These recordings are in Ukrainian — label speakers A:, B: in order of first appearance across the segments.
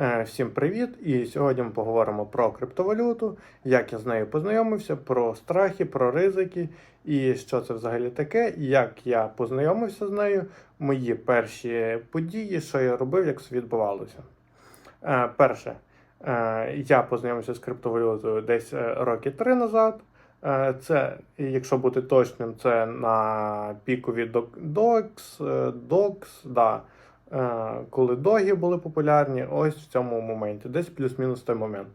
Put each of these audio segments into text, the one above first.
A: Е, Всім привіт! І сьогодні ми поговоримо про криптовалюту, як я з нею познайомився, про страхи, про ризики і що це взагалі таке, як я познайомився з нею, мої перші події, що я робив, як все відбувалося. Е, Перше, е, я познайомився з криптовалютою десь роки три назад. Це, якщо бути точним, це на пікові е, докс, да. Е, коли доги були популярні, ось в цьому моменті, десь плюс-мінус той момент.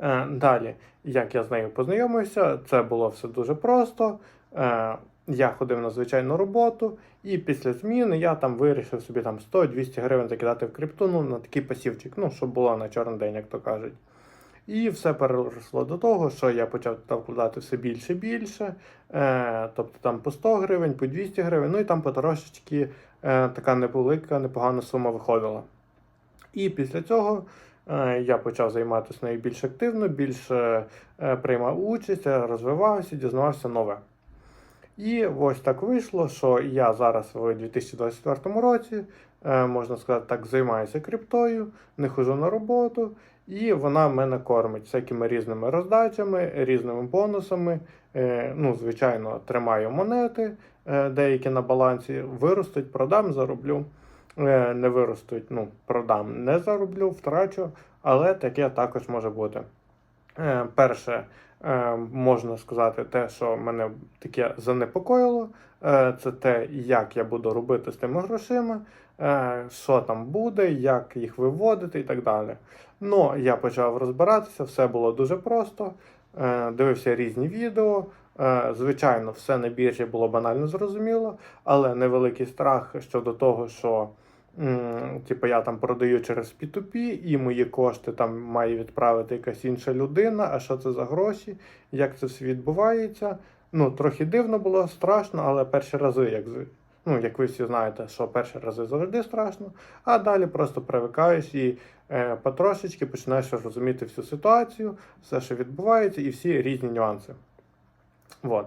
A: Е, Далі, як я з нею познайомився, це було все дуже просто. Е, Я ходив на звичайну роботу, і після зміни я там вирішив собі там 100-200 гривень закидати в крипту, ну, на такий пасівчик, ну, щоб було на чорний день, як то кажуть. І все переросло до того, що я почав туди вкладати все більше і більше. Е, тобто там по 100 гривень, по 200 гривень, ну і там потрошечки така невелика, непогана сума виходила. І після цього е, я почав займатися нею більш активно, більше е, приймав участь, е, розвивався, дізнавався нове. І ось так вийшло, що я зараз в 2024 році, е, можна сказати так, займаюся криптою, не хожу на роботу, і вона мене кормить всякими різними роздачами, різними бонусами. Е, Ну, звичайно, тримаю монети, е, деякі на балансі, виростуть, продам, зароблю. Е, Не виростуть, ну, продам, не зароблю, втрачу, але таке також може бути. Е, Перше, е, можна сказати, те, що мене таке занепокоїло, е, це те, як я буду робити з тими грошима, е, що там буде, як їх виводити і так далі. Ну, я почав розбиратися, все було дуже просто. Е, Дивився різні відео. Е, Звичайно, все на біржі було банально зрозуміло, але невеликий страх щодо того, що типу, я там продаю через P2P, і мої кошти там має відправити якась інша людина. А що це за гроші? Як це все відбувається? Ну, трохи дивно було, страшно, але перші рази, як ну, як ви всі знаєте, що перші рази завжди страшно, а далі просто привикаєш і е, потрошечки починаєш розуміти всю ситуацію, все, що відбувається, і всі різні нюанси. Вот.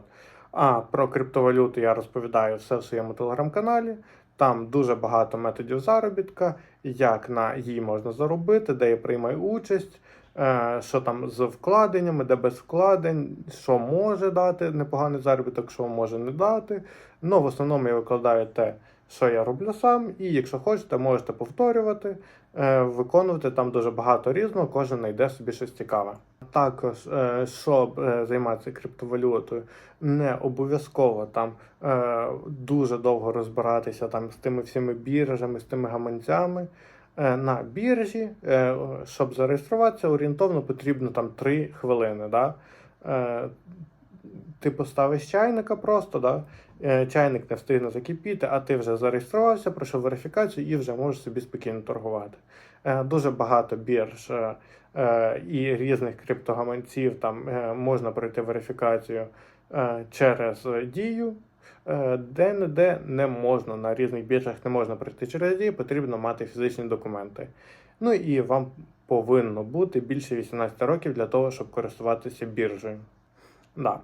A: А про криптовалюту я розповідаю все в своєму телеграм-каналі. Там дуже багато методів заробітка, як на їй можна заробити, де я приймаю участь, е, що там з вкладеннями, де без вкладень, що може дати непоганий заробіток, що може не дати. Ну, в основному я викладаю те, що я роблю сам, і якщо хочете, можете повторювати, е, виконувати там дуже багато різного, кожен знайде собі щось цікаве. Також, е, щоб е, займатися криптовалютою, не обов'язково там е, дуже довго розбиратися там з тими всіми біржами, з тими гаманцями. На біржі, щоб зареєструватися, орієнтовно потрібно там 3 хвилини. Да? Ти поставиш чайника просто, да? Чайник не встигне закипіти, а ти вже зареєструвався, пройшов верифікацію і вже можеш собі спокійно торгувати. Е, Дуже багато бірж е, е, і різних криптогаманців там можна пройти верифікацію через дію. Де-не-де не можна, на різних біржах не можна пройти через дію, потрібно мати фізичні документи. Ну і вам повинно бути більше 18 років для того, щоб користуватися біржею. Да.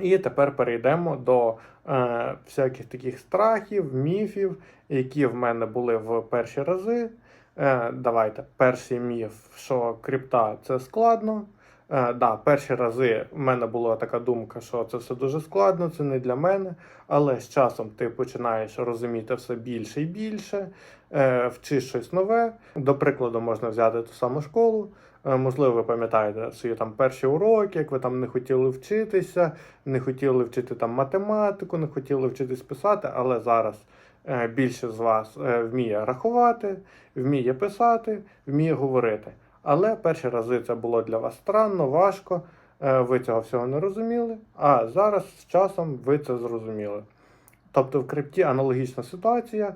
A: І тепер перейдемо до е, всяких таких страхів, міфів, які в мене були в перші рази. Е, давайте, перший міф, що крипта це складно. Е, да, перші рази в мене була така думка, що це все дуже складно, це не для мене. Але з часом ти починаєш розуміти все більше і більше, е, вчиш щось нове. До прикладу, можна взяти ту саму школу. Е, Можливо, ви пам'ятаєте свої там перші уроки, як ви там не хотіли вчитися, не хотіли вчити там математику, не хотіли вчитись писати, але зараз е, більше з вас е, вміє рахувати, вміє писати, вміє говорити. Але перші рази це було для вас странно, важко, е, ви цього всього не розуміли, а зараз з часом ви це зрозуміли. Тобто в крипті аналогічна ситуація.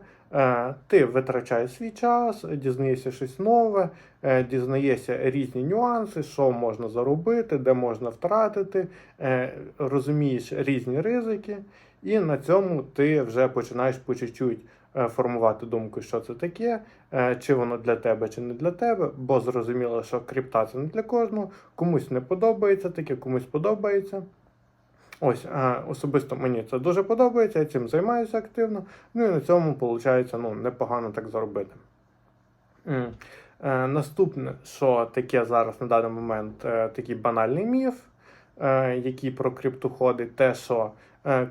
A: Ти витрачаєш свій час, дізнаєшся щось нове, дізнаєшся різні нюанси, що можна заробити, де можна втратити, розумієш різні ризики, і на цьому ти вже починаєш по чуть-чуть е, формувати думку, що це таке, е, чи воно для тебе, чи не для тебе, бо зрозуміло, що крипта це не для кожного, комусь не подобається таке, комусь подобається. Ось, особисто мені це дуже подобається, я цим займаюся активно. Ну і на цьому виходить ну, непогано так заробити. Е, Наступне, що таке зараз на даний момент е, такий банальний міф, е, який про крипту ходить, те, що е,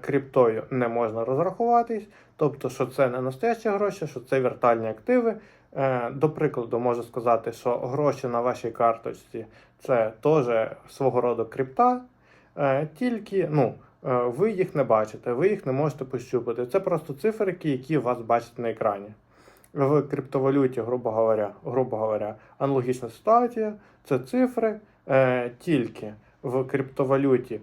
A: криптою не можна розрахуватись, тобто, що це не настоящі гроші, що це віртуальні активи. Е, До прикладу, можу сказати, що гроші на вашій карточці це теж свого роду крипта, е, тільки ну, е, ви їх не бачите, ви їх не можете пощупати. Це просто циферки, які у вас бачать на екрані. В криптовалюті, грубо говоря, грубо говоря, аналогічна ситуація, це цифри, е, тільки в криптовалюті е,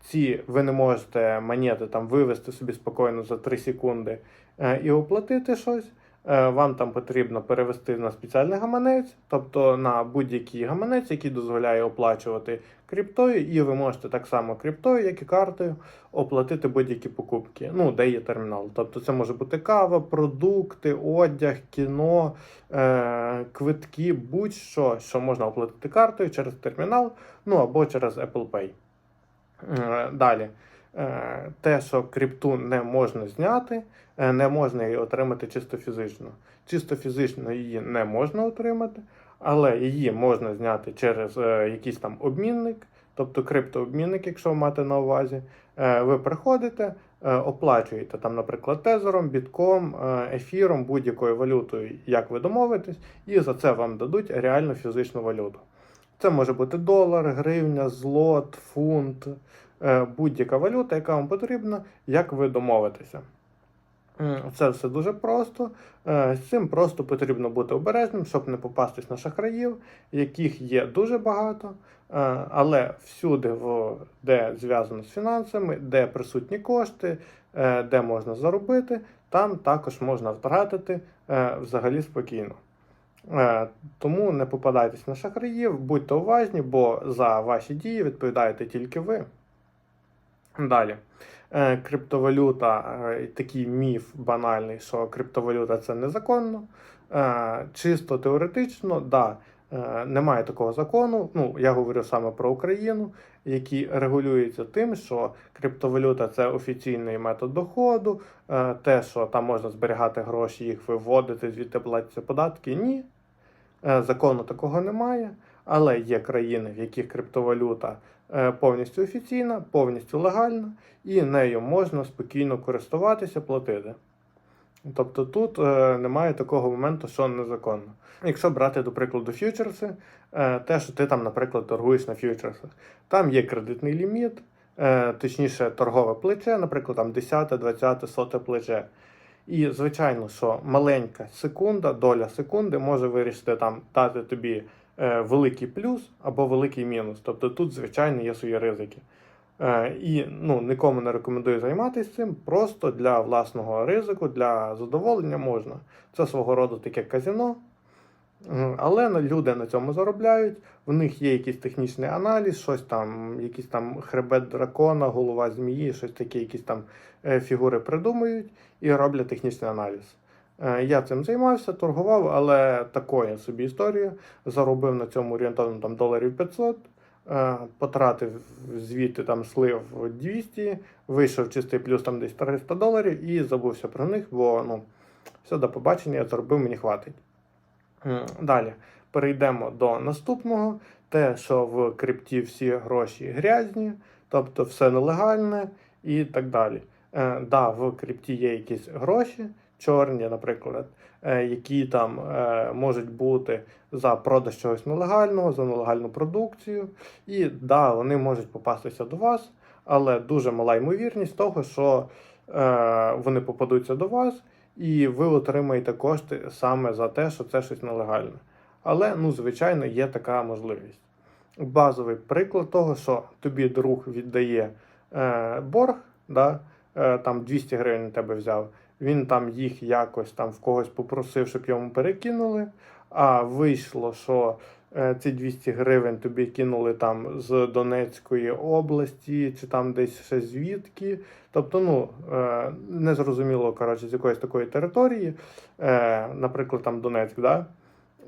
A: ці ви не можете монети там вивести собі спокійно за 3 секунди е, і оплатити щось. Е, вам там потрібно перевести на спеціальний гаманець, тобто на будь-який гаманець, який дозволяє оплачувати криптою, і ви можете так само криптою, як і картою, оплатити будь-які покупки. Ну, де є термінал. Тобто це може бути кава, продукти, одяг, кіно, е- квитки, будь-що, що можна оплатити картою через термінал, ну або через Apple Pay. Е, Далі. Е, Те, що крипту не можна зняти, е, не можна її отримати чисто фізично. Чисто фізично її не можна отримати, але її можна зняти через якийсь там обмінник, тобто криптообмінник, якщо маєте на увазі. Ви приходите, оплачуєте там, наприклад, тезером, бітком, ефіром, будь-якою валютою, як ви домовитесь, і за це вам дадуть реальну фізичну валюту. Це може бути долар, гривня, злот, фунт, е, будь-яка валюта, яка вам потрібна, як ви домовитеся. Це все дуже просто. Е, З цим просто потрібно бути обережним, щоб не попастись на шахраїв, яких є дуже багато. Е, Але всюди, де зв'язано з фінансами, де присутні кошти, де можна заробити, там також можна втратити взагалі спокійно. Е, Тому не попадайтесь на шахраїв, будьте уважні, бо за ваші дії відповідаєте тільки ви. Далі. Е, Криптовалюта, е, такий міф банальний, що криптовалюта це незаконно. Чисто теоретично, да, немає такого закону. Ну, я говорю саме про Україну, який регулюється тим, що криптовалюта це офіційний метод доходу, те, що там можна зберігати гроші, їх виводити, звідти платяться податки. Ні. Е, Закону такого немає, але є країни, в яких криптовалюта е, повністю офіційна, повністю легальна, і нею можна спокійно користуватися, платити. Тобто тут е, немає такого моменту, що незаконно. Якщо брати, до прикладу, фьючерси, те, що ти там, наприклад, торгуєш на фьючерсах, там є кредитний ліміт, точніше, торгове плече, наприклад, там 10, 20, 100 плече. І звичайно, що маленька секунда, доля секунди може вирішити там дати тобі е, великий плюс або великий мінус. Тобто тут, звичайно, є свої ризики. Е, і ну, нікому не рекомендую займатися цим. Просто для власного ризику, для задоволення можна. Це свого роду таке казіно. Але люди на цьому заробляють. В них є якийсь технічний аналіз, щось там, якийсь там хребет дракона, голова змії, щось таке, якісь там е, фігури придумують і роблять технічний аналіз. Е, Я цим займався, торгував, але такою собі історію. Заробив на цьому орієнтовно там доларів 500, е, потратив звідти там слив 200, вийшов чистий плюс там десь 300 доларів і забувся про них, бо ну, все, до побачення, я заробив, мені хватить. М, Далі перейдемо до наступного. Те, що в крипті всі гроші грязні, тобто все нелегальне і так далі. Е, да, в крипті є якісь гроші, чорні, наприклад, е, які там е, можуть бути за продаж чогось нелегального, за нелегальну продукцію. І да, вони можуть попастися до вас, але дуже мала ймовірність того, що е, вони попадуться до вас, і ви отримаєте кошти саме за те, що це щось нелегальне. Але, ну, звичайно, є така можливість. Базовий приклад того, що тобі друг віддає е, борг, да, е, там 200 гривень тебе взяв, він там їх якось там в когось попросив, щоб йому перекинули. А вийшло, що ці 200 гривень тобі кинули там з Донецької області, чи там десь ще звідки. Тобто, ну е, незрозуміло, коротше, з якоїсь такої території, е, наприклад, там Донецьк, да?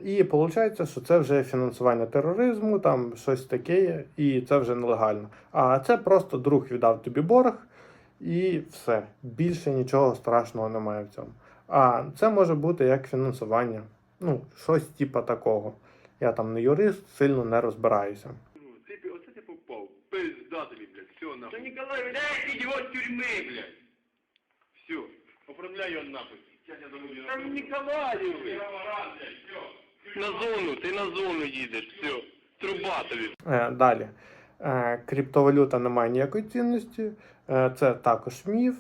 A: І виходить, що це вже фінансування тероризму, там щось таке, і це вже нелегально. А це просто друг віддав тобі борг, і все. Більше нічого страшного немає в цьому. А це може бути як фінансування. Ну, щось типа такого. Я там не юрист, сильно не розбираюся.
B: Оце ти попав. Пизда тобі, блядь, все нахуй. Та Ніколай, блядь, ідіот тюрми, блядь. Все, оформляй його нахуй. Там Ніколаю, На зону, ти на зону їдеш, все. Труба тобі.
A: Е, далі. Е, криптовалюта не має ніякої цінності. Е, це також міф.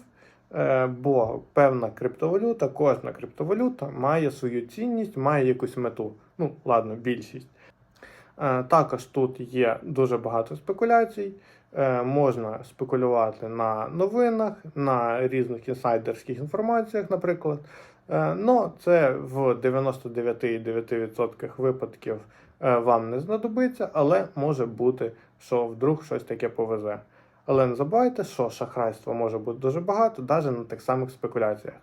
A: Е, бо певна криптовалюта, кожна криптовалюта має свою цінність, має якусь мету. Ну, ладно, більшість. Е, також тут є дуже багато спекуляцій. Е, можна спекулювати на новинах, на різних інсайдерських інформаціях, наприклад. Но це в 99,9% випадків вам не знадобиться, але може бути, що вдруг щось таке повезе. Але не забувайте, що шахрайства може бути дуже багато, навіть на тих самих спекуляціях.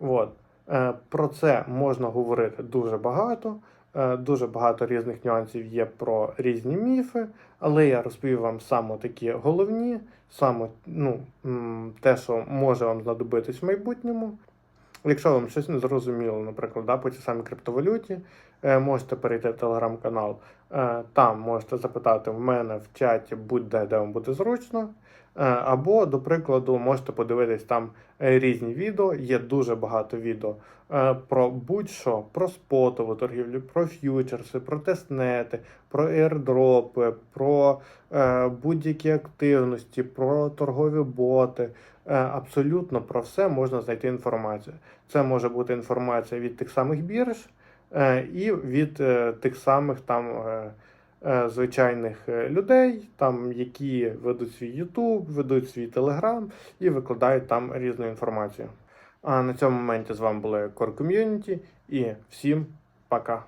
A: От. Е, Про це можна говорити дуже багато. Е, Дуже багато різних нюансів є про різні міфи, але я розповів вам саме такі головні, саме ну, те, що може вам знадобитись в майбутньому. Якщо вам щось не зрозуміло, наприклад, да, по цій самій криптовалюті, можете перейти в телеграм-канал. Е, там можете запитати в мене в чаті будь-де, де вам буде зручно. Е, або, до прикладу, можете подивитись там е, різні відео. Є дуже багато відео е, про будь-що, про спотову торгівлю, про ф'ючерси, про тестнети, про airdropи, про е, будь-які активності, про торгові боти. Е, Абсолютно про все можна знайти інформацію. Це може бути інформація від тих самих бірж е, і від е, тих самих там е, е, звичайних е, людей, там, які ведуть свій YouTube, ведуть свій Telegram і викладають там різну інформацію. А на цьому моменті з вами були Core Community і всім пока.